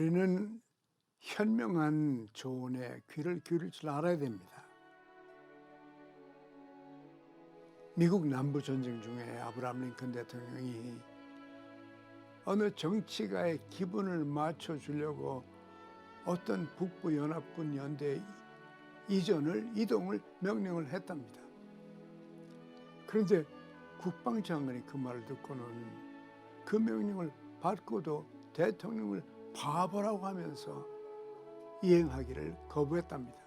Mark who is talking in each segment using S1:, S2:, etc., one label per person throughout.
S1: 우리는 현명한 조언에 귀를 기울일 줄 알아야 됩니다. 미국 남부 전쟁 중에 아브라함 링컨 대통령이 어느 정치가의 기분을 맞춰 주려고 어떤 북부 연합군 연대 이전을 이동을 명령을 했답니다. 그런데 국방장관이 그 말을 듣고는 그 명령을 받고도 대통령을 바보라고 하면서 이행하기를 거부했답니다.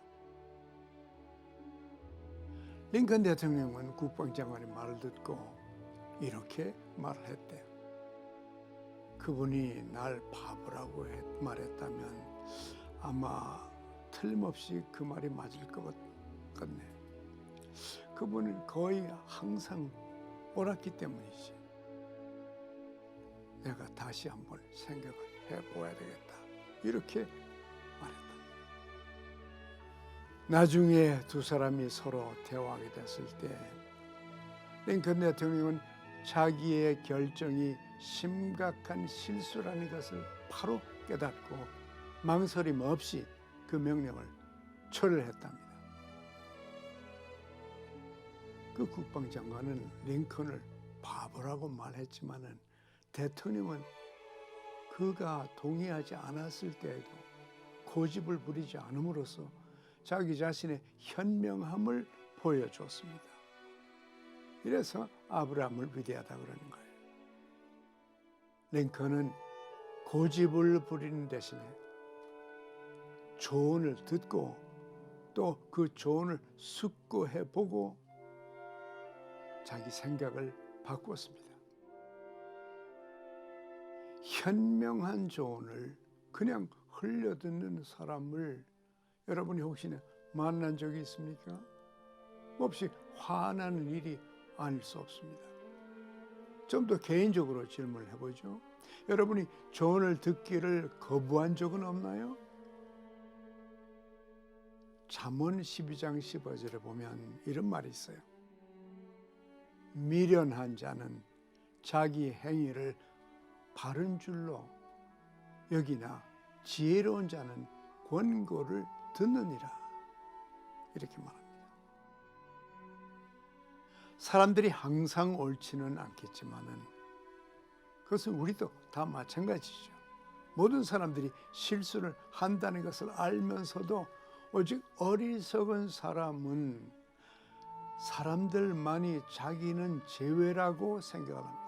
S1: 링컨 대통령은 국방장관의 말을 듣고 이렇게 말을 했대요. 그분이 날 바보라고 했- 말했다면 아마 틀림없이 그 말이 맞을 것 같- 같네. 그분은 거의 항상 옳았기 때문이지. 내가 다시 한번 생각을 해보아야 되겠다. 이렇게 말했다. 나중에 두 사람이 서로 대화하게 됐을 때 링컨 대통령은 자기의 결정이 심각한 실수라는 것을 바로 깨닫고 망설임 없이 그 명령을 철회했답니다. 그 국방장관은 링컨을 바보라고 말했지만은 대통령은 그가 동의하지 않았을 때에도 고집을 부리지 않음으로써 자기 자신의 현명함을 보여줬습니다. 이래서 아브라함을 위대하다 그러는 거예요. 링컨은 고집을 부리는 대신에 조언을 듣고 또 그 조언을 숙고해 보고 자기 생각을 바꿨습니다. 현명한 조언을 그냥 흘려듣는 사람을 여러분이 혹시나 만난 적이 있습니까? 없이 화나는 일이 아닐 수 없습니다. 좀 더 개인적으로 질문을 해보죠. 여러분이 조언을 듣기를 거부한 적은 없나요? 잠언 12장 15절에 보면 이런 말이 있어요. 미련한 자는 자기 행위를 바른 줄로 여기나 지혜로운 자는 권고를 듣느니라 이렇게 말합니다. 사람들이 항상 옳지는 않겠지만은 그것은 우리도 다 마찬가지죠. 모든 사람들이 실수를 한다는 것을 알면서도 오직 어리석은 사람은 사람들만이 자기는 제외라고 생각을 합니다.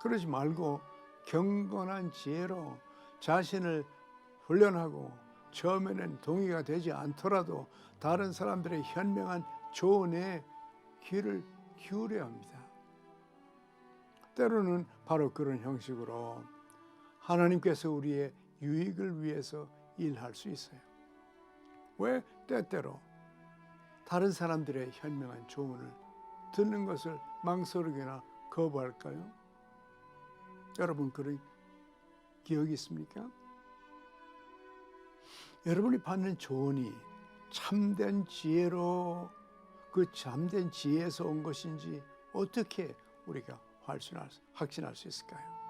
S1: 그러지 말고 경건한 지혜로 자신을 훈련하고 처음에는 동의가 되지 않더라도 다른 사람들의 현명한 조언에 귀를 기울여야 합니다. 때로는 바로 그런 형식으로 하나님께서 우리의 유익을 위해서 일할 수 있어요. 왜 때때로 다른 사람들의 현명한 조언을 듣는 것을 망설이거나 거부할까요? 여러분 그런 기억이 있습니까? 여러분이 받는 조언이 참된 지혜로 그 참된 지혜에서 온 것인지 어떻게 우리가 확신할, 확신할 수 있을까요?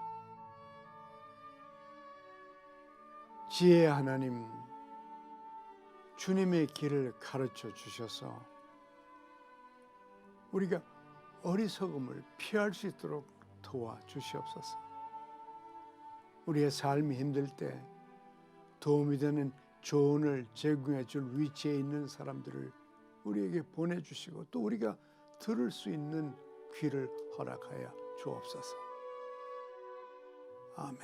S1: 지혜의 하나님, 주님의 길을 가르쳐 주셔서 우리가 어리석음을 피할 수 있도록 도와 주시옵소서. 우리의 삶이 힘들 때 도움이 되는 조언을 제공해 줄 위치에 있는 사람들을 우리에게 보내주시고 또 우리가 들을 수 있는 귀를 허락하여 주옵소서. 아멘.